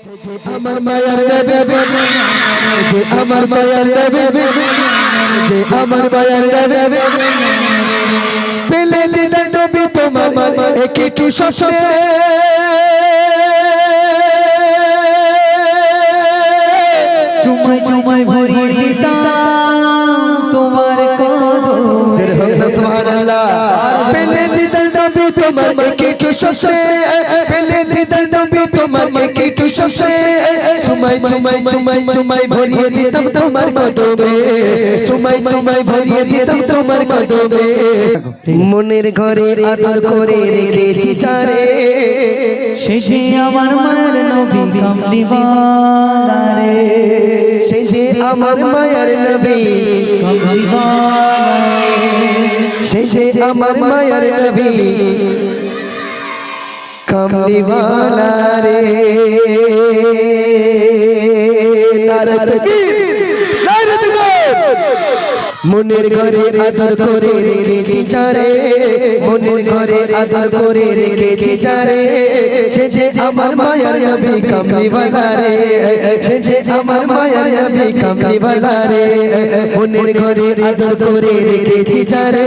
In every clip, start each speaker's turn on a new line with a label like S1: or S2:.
S1: আমার মায়ার দেবে যে আমার মায়ার দেবে যে আমার মায়ার দেবে পেলে দিলে নবী তোমার একটু শশে
S2: চুমাই চুমাই ভরিয়ে দিতাম তোমার কদম
S1: সুবহানাল্লাহ পেলে দিলে নবী তোমার একটু শশে চুমাই চুমাই চুমাই চুমাই ভরিয়ে দিতাম তোমার কদমে। চুমাই চুমাই ভরিয়ে দিতাম তোমার কদমে। মনের ঘরে আদর করে রেখেছি চারে।
S2: শেষে আমার মায়ের নবী কামলিওয়ালা রে
S1: যে আমার মায়ার নবী
S2: কামলিওয়ালা
S1: যে আমার মায়ার নবী কমলিওয়ালা রে। নারে তকবীর নারে তকবীর মনের ঘরে আদর করে রেখেছি চারে, মনের ঘরে আদর করে রেখেছি চারে। সে যে আমার মায়ার নবী কমলিওয়ালা রে, সে যে আমার মায়ার নবী কমলিওয়ালা রে। মনের ঘরে আদর করে রেখেছি চারে,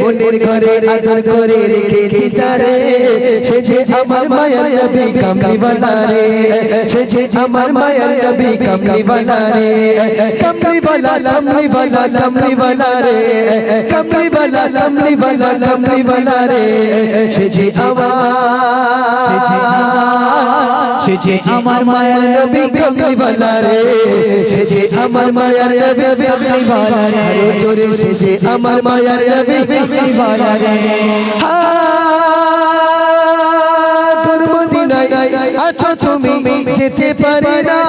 S1: মনের ঘরে আদর করে রেখেছি চারে। সে যে আমার মায়ার নবী কমলিওয়ালা রে, সে যে আমার মায়ার নবী কমলিওয়ালা রে। কমলিওয়ালা কমলিওয়ালা কমলিওয়ালা রে কমলিওয়ালা কমলিওয়ালা কমলিওয়ালা রে সে যে আমার
S2: সে যে আমার মায়ের
S1: নবী কমলি কমলিওয়ালা রে সে যে আমার মায়ার নবী কমলি
S2: কামলিওয়ালা রে
S1: জোরে সে যে আমার মায়ার নবী কমলি
S2: কামলিওয়ালা রে
S1: তোর মদিনায় আছো তুমি যেতে পারি না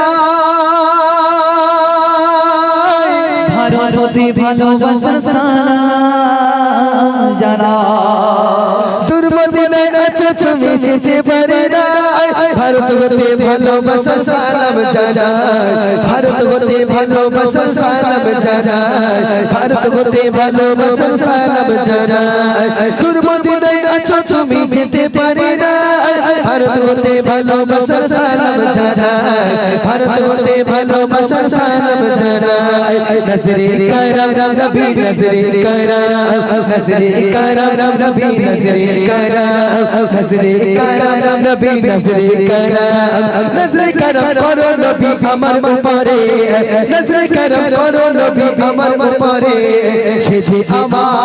S2: ভালোবাসা সালাম জানা
S1: তোর মদিনায় আছো তুমি যেতে পারি না ভারত হতে ভালোবাসা সালাম জানাই ভারত হতে ভালোবাসা সালাম জানাই ভারত হতে ভালোবাসা সালাম জানাই তোর মদিনায় আছো তুমি যেতে পারি না ভারত হতে ভালোবাসা সালাম জানাই। ভারত হতে ভালোবাসা সালাম জানাই। নজরে করম নবী নজরে করম নজরে করম নবী নজরে করম নজরে করম নবী নজরে করম নজরে করম করো, নবী আমার উপরে। নজরে করম করো, নবী আমার উপরে। সে যে আমার,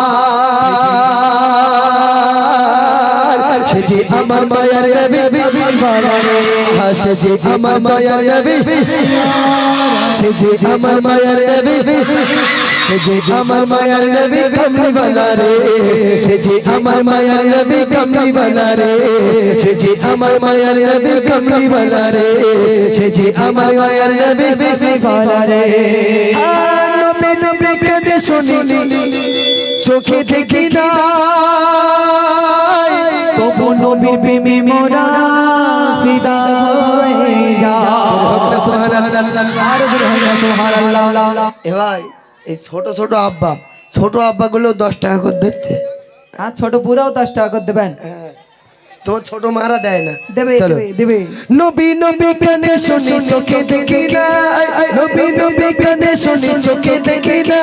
S1: সে আমার মায়ার নবী। হ্যাঁ, সে আমার মায়ার নবী সে যে আমার মায়ার নবী আমার মায়ার নবী কমলিওয়ালা রে সে আমার মায়ার নবী কমলিওয়ালা রে সে আমার মায়ার নবী কমলিওয়ালা রে সে আমার মায়ার নবী
S2: রে
S1: নবী নবী শুনি চোখে দেখি না
S2: নবীর প্রেমে মোরা ফিদা হয়ে যা হয়
S1: এ ভাই এই ছোট ছোট আব্বা ছোট আব্বা গুলো দশ টাকা করে দিচ্ছে।
S2: আর ছোট পুরাও দশ টাকা করে দেবেন।
S1: তোমার ছোট মারা দেয় না
S2: দেবে
S1: চলো
S2: দেবে দেবে
S1: নবী নবী কানে শুনি চোখে দেখি না নবী নবী কানে শুনি চোখে দেখি না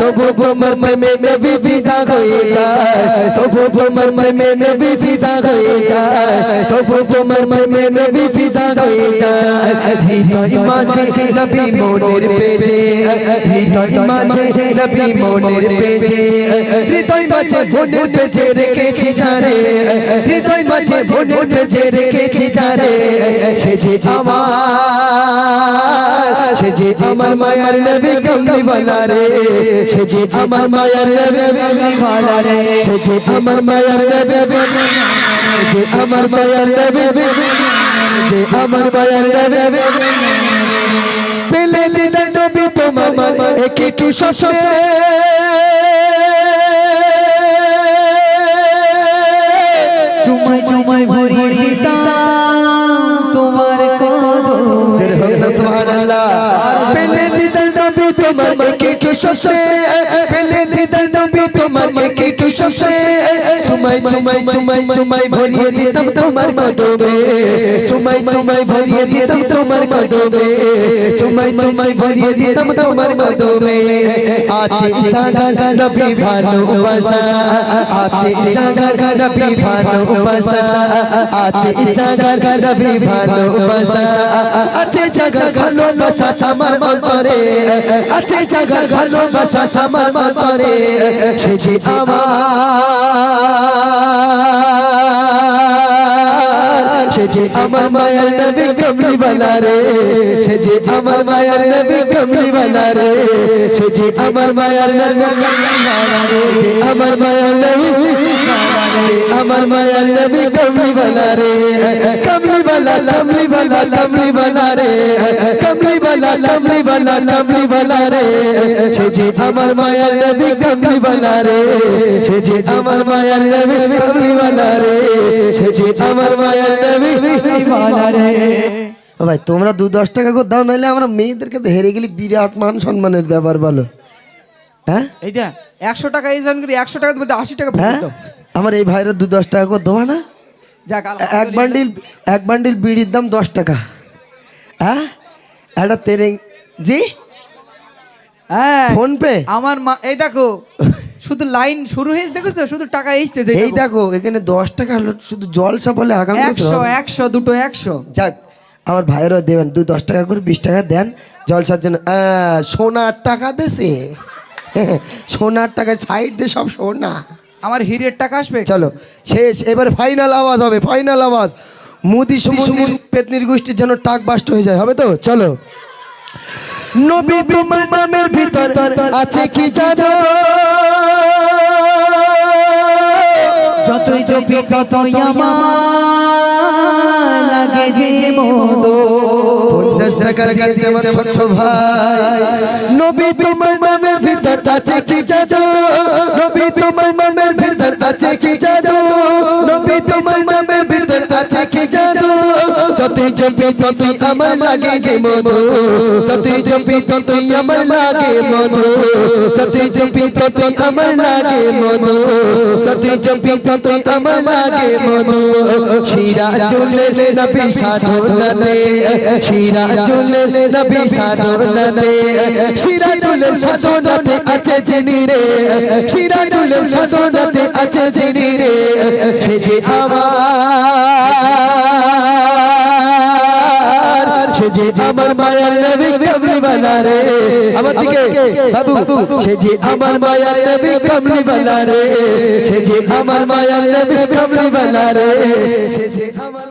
S1: তবু তোমার মে নবী ফিদা হয়ে যায় তবু তোমার মে নবী ফিদা হয়ে যায় তবু তোমার মে নবী ফিদা হয়ে যায় হৃদয় মাঝে নবী মনের পেজে হৃদয় মাঝে নবী মনের পেজে হৃদয় মাঝে মনের পেজে রেখেছি জারে হৃদয় মাঝে মনের পেজে রেখেছি জারে সে যে আমার সে যে আমার মায়ার নবী কমলিওয়ালা রে সে যে আমার মায়ার নবী
S2: কামলিওয়ালা রে
S1: সে যে আমার মায়ার নবী সে যে আমার মায়ার নবী সে যে আমার মায়ার নবী পেলে দিলে নবী তোমার একটু শশে
S2: ভরিয়ে দিতাম তোমার কদম
S1: জের হোক না সুবহানাল্লাহ। পেলে দিলে নবী তোমার একটু শশে পেলে দিলে নবী তোমার একটু শশে চুমাই চুমাই চুমাই চুমাই ভরিয়ে দিতাম তোমার কদমে চুমাই চুমাই চুমাই ভরিয়ে দিতাম তোমার কদমে চুমাই চুমাই ভরিয়ে দিতাম তোমার কদমে আছে জাগা নবী ভালোবাসা আছে জাগা নবী ভালোবাসা আছে জাগা নবী ভালোবাসা আছে জাগা ভালোবাসা আমার অন্তরে আছে জাগা ভালোবাসা আমার অন্তরে সে যে আমার সে যে আমার মায়ার নবী কমলি বালা রে সে যে আমার মায়ার নবী কমলি বালা রে সে যে আমার মায়ার নবী আমার মায়ার নবী আমার মায়ার নবী কমলি বালা রে কমলি বালা কমলি বালা কমলি বালা রে কমলি বালা কমলি বালা কমলি বালা রে সে যে আমার মায়ার নবী কমলি বালা রে সে যে আমার মায়ার নবী কমলি বালা রে সে যে আমার মায়ার নবী
S2: বালা রে।
S1: ভাই তোমরা দু দশ টাকা করে দাও নাহলে আমরা মেয়েদেরকে তো হেরে গেলে বিরাট মান সম্মানের ব্যাপার বলো। হ্যাঁ?
S2: এই যা একশো টাকা এই জন করি একশো টাকা মধ্যে আশি টাকা
S1: হ্যাঁ। আমার এই ভাইরা দু দশ টাকা করে দেওয়া না? এক বান্ডিল এক বান্ডিল বিড়ির দাম দশ টাকা। হ্যাঁ একটা তেরে জি?
S2: হ্যাঁ।
S1: ফোন পে
S2: আমার মা এই দেখো শুধু লাইন শুরু হয়েছে দেখেছ? শুধু টাকা এসছে
S1: এই দেখো। এখানে দশ টাকা হলো শুধু জলসা বলে আগামী
S2: একশো একশো দুটো একশো।
S1: যাক আমার ভাইয়েরও দেবেন দু দশ টাকা করে বিশ টাকা দেন জলসার জন্য সোনার টাকা দেশে সোনার টাকা সাইড দিয়ে সব সোনা।
S2: আমার হিরের টাকা আসবে?
S1: চলো শেষ এবার ফাইনাল আওয়াজ হবে ফাইনাল আওয়াজ। মুদি সমুদির পেতনির গোষ্ঠীর যেন টাক বাস্ট হয়ে যায় হবে তো? চলো। নবী তোমার নামের ভিতর আছে কি জানো
S2: যতই জপি ততই আমার লাগে যে
S1: পঞ্চাশ আমার ভাই। নবী তোমার নামের ভিতর আছে কি জানো নবী তোমার আছে কি জাদু নবী তোমার নামের ভিতর আছে কি জানো যতই জপি ততই আমার লাগে যে মধু। যতই জপি ততই আমার লাগে মধু। যতই জপি ততই আমার লাগে মধু। যতই জপি ততই আমার লাগে মধু। শিরা চলে নবী সাধনাতে শিরা চলে নবী সাধনাতে শিরা চলে সাধনাতে আছে যিনি রে। শিরা চলে সাধনাতে আছে যিনি রে। সে যে আমার যে আমার মায়ার নবী কামলি বালা রে আমার দিকে বাবু সে যে আমার মায়ার নবী কামলি বালা রে সে যে আমার মায়ার নবী কামলি বালা রে সে যে আমার